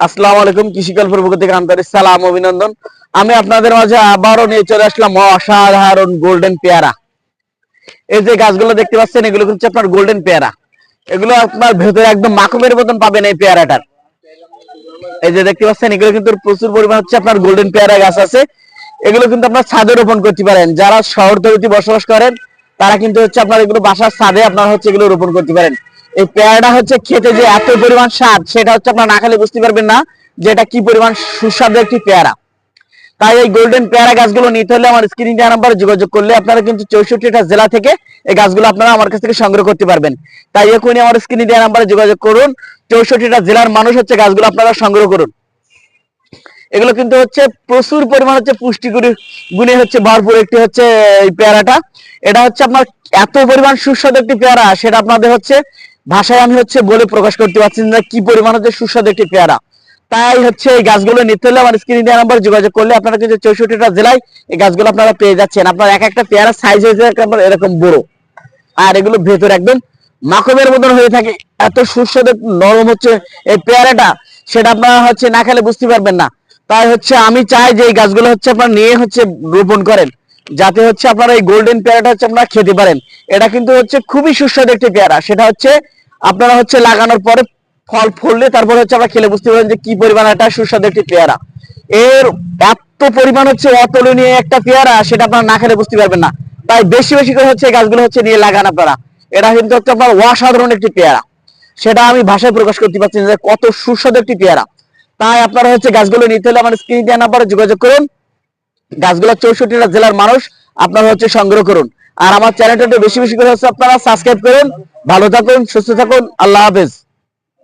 আসসালামু আলাইকুম কৃষি পক্ষ থেকে আন্তরিক সালাম, অভিনন্দন। আমি আপনাদের মাঝে আবারও নিয়ে চলে আসলাম অসাধারণ গোল্ডেন পেয়ারা। এই যে গাছগুলো দেখতে পাচ্ছেন, এগুলো হচ্ছে আপনার গোল্ডেন পেয়ারা। এগুলো আপনার ভেতরে একদম মাকুমের মতন পাবেন এই পেয়ারাটার। এই যে দেখতে পাচ্ছেন, এগুলো কিন্তু প্রচুর পরিমাণ হচ্ছে আপনার গোল্ডেন পেয়ারা গাছ আছে। এগুলো কিন্তু আপনার ছাদে রোপণ করতে পারেন। যারা শহর তৈরিতে বসবাস করেন, তারা কিন্তু হচ্ছে আপনার এগুলো বাসার ছাদে আপনার হচ্ছে এগুলো রোপণ করতে পারেন। এই পেয়ারাটা হচ্ছে খেতে যে এত পরিমাণ স্বাদ, সেটা হচ্ছে আপনার না খেলে বুঝতে পারবেন না যে এটা কি পরিমাণ সুস্বাদু একটি পেয়ারা। তাই এই গোল্ডেন পেয়ারা গাছগুলো নিতে হলে আমার স্ক্রিন দেওয়া নাম্বারে যোগাযোগ করলে আপনারা কিন্তু চৌষট্টিটা জেলা থেকে এই গাছগুলো আপনারা আমার কাছ থেকে সংগ্রহ করতে পারবেন। তাই এখনই আমার স্ক্রিন দেওয়া নাম্বারে যোগাযোগ করুন, চৌষট্টিটা জেলার মানুষ হচ্ছে গাছগুলো আপনারা সংগ্রহ করুন। এগুলো কিন্তু হচ্ছে প্রচুর পরিমাণ হচ্ছে পুষ্টিগুণী, গুণে হচ্ছে ভরপুর একটি হচ্ছে এই পেয়ারাটা। এটা হচ্ছে আপনার এত পরিমাণ সুস্বাদু একটি পেয়ারা, সেটা আপনাদের হচ্ছে ভাষায় আমি হচ্ছে বলে প্রকাশ করতে পারছি না কি পরিমাণ হচ্ছে সুস্বাদু একটি পেয়ারা। তাই হচ্ছে এই গাছগুলো নিতে হলে আমার স্ক্রিন দেওয়া নাম্বার যোগাযোগ করলে আপনারা কিন্তু চৌষট্টিটা জেলায় এই গাছগুলো আপনারা পেয়ে যাচ্ছেন। আপনার এক একটা পেয়ারা সাইজ হয়েছে একেবারে এরকম বড়। আর এগুলো ভেতর একদম মাকবের মতন হয়ে থাকে। এত সুস্বাদু নরম হচ্ছে এই পেয়ারাটা, সেটা আপনারা হচ্ছে না খেলে বুঝতে পারবেন না। তাই হচ্ছে আমি চাই যে এই গাছগুলো হচ্ছে আপনারা নিয়ে হচ্ছে রোপণ করেন। যাতে হচ্ছে আপনারা এই গোল্ডেন পেয়ারাটা হচ্ছে আপনারা খেতে পারেন। এটা কিন্তু হচ্ছে খুবই সুস্বাদু একটি পেয়ারা। সেটা হচ্ছে আপনারা হচ্ছে লাগানোর পরে ফল ফললে তারপর হচ্ছে আমরা খেলে বুঝতে পারেন যে কি পরিমাণ একটা সুস্বাদু একটি পেয়ারা। এর এত পরিমাণ হচ্ছে অতুলনীয় একটা পেয়ারা, সেটা আপনারা না খেলে বুঝতে পারবেন না। তাই বেশি বেশি করে হচ্ছে গাছগুলো হচ্ছে নিয়ে লাগান আপনারা। এটা কিন্তু হচ্ছে আপনার অসাধারণ একটি পেয়ারা। সেটা আমি ভাষায় প্রকাশ করতে পারছি না যে কত সুস্বাদু একটি পেয়ারা। তাই আপনারা হচ্ছে গাছগুলো নিতে হলে আমার স্ক্রিন দেওয়া নাম্বারে যোগাযোগ করুন। গাছগুলো চৌষট্টিটা জেলার মানুষ, আপনারা হচ্ছে সংগ্রহ করুন। আর আমার চ্যানেলটা বেশি বেশি করে হচ্ছে আপনারা সাবস্ক্রাইব করুন। ভালো থাকুন, সুস্থ থাকুন, আল্লাহ হাফেজ।